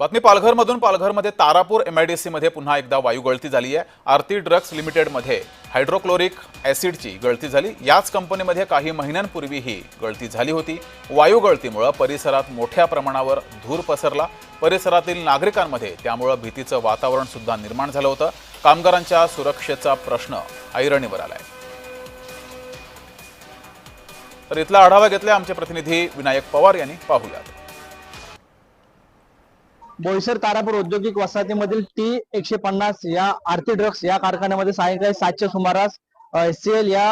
बातमी पालघरमधून. पालघरमध्ये तारापूर एमआयडीसी मध्ये पुन्हा एकदा वायू गळती झाली आहे. आरती ड्रग्स लिमिटेडमध्ये हायड्रोक्लोरिक ॲसिडची गळती झाली. याच कंपनीमध्ये काही महिन्यांपूर्वी ही गळती झाली होती. वायू गळतीमुळं परिसरात मोठ्या प्रमाणावर धूर पसरला. परिसरातील नागरिकांमध्ये त्यामुळं भीतीचं वातावरण सुद्धा निर्माण झालं होतं. कामगारांच्या सुरक्षेचा प्रश्न ऐरणीवर आलाय. तर इथला आढावा घेतलाय आमचे प्रतिनिधी विनायक पवार यांनी. पाहूयात. बोईसर तारापूर औद्योगिक वसाहतीमधील टी एकशे पन्नास या आरती ड्रग्स या कारखान्यामध्ये सायंकाळी सातच्या सुमारास एल या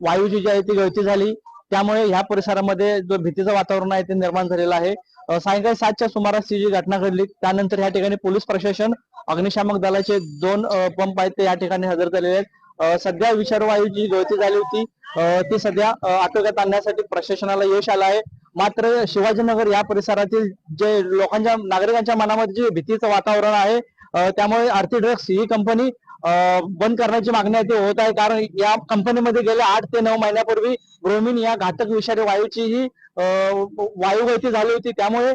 वायूची जी आहे ती गळती झाली. त्यामुळे ह्या परिसरामध्ये जो भीतीचं वातावरण आहे ते निर्माण झालेलं आहे. सायंकाळी सातच्या सुमारास ही जी घटना घडली त्यानंतर या ठिकाणी पोलीस प्रशासन अग्निशामक दलाचे दोन पंप आहेत ते या ठिकाणी हजर झालेले आहेत. सध्या विषारवायूची जी गळती झाली होती ती सध्या आटोक्यात आणण्यासाठी प्रशासनाला यश आलं आहे. मात्र शिवाजीनगर या परिसरातील जे लोकांच्या नागरिकांच्या मनामध्ये जे भीतीचं वातावरण आहे त्यामुळे आरती ड्रग्स ही कंपनी बंद करण्याची मागणी आहे ती होत आहे. कारण या कंपनीमध्ये गेल्या आठ ते नऊ महिन्यापूर्वी ब्रोमिन या घातक विषारी वायूची ही वायू गळती झाली होती. त्यामुळे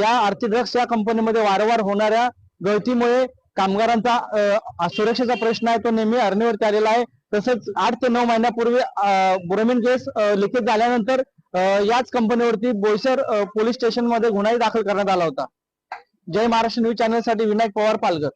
या आरती ड्रग्स या कंपनीमध्ये वारंवार होणाऱ्या गळतीमुळे कामगारांचा सुरक्षेचा प्रश्न आहे तो नेहमी अरणीवरती आलेला आहे. तसंच आठ ते नऊ महिन्यापूर्वी ब्रोमिन केस लिकेज झाल्यानंतर याच कंपनीवरती बोईसर पोलीस स्टेशनमध्ये गुन्हाही दाखल करण्यात आला होता. जय महाराष्ट्र न्यूज चॅनलसाठी विनायक पवार पालघर.